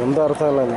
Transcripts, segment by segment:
എന്താ അർത്ഥമല്ല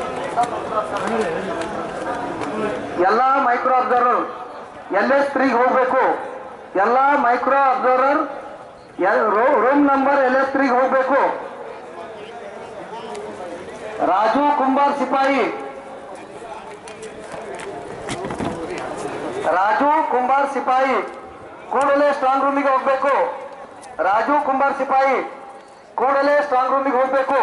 ಎಲ್ಲ micro observer L S ತ್ರೀಗೆ ಹೋಗ್ಬೇಕು. ಎಲ್ಲ micro observer room number L S ತ್ರೀಗೆ ಹೋಗ್ಬೇಕು. ರಾಜು ಕುಂಬಾರ್ ಸಿಪಾಯಿ. ರಾಜು ಕುಂಬಾರ್ ಸಿಪಾಯಿ. ಕೂಡಲೇ ಸ್ಟ್ರಾಂಗ್ ರೂಮಿಗೆ ಹೋಗ್ಬೇಕು. ರಾಜು ಕುಂಬಾರ್ ಸಿಪಾಯಿ. ಕೂಡಲೇ ಸ್ಟ್ರಾಂಗ್ ರೂಮಿಗೆ ಹೋಗ್ಬೇಕು.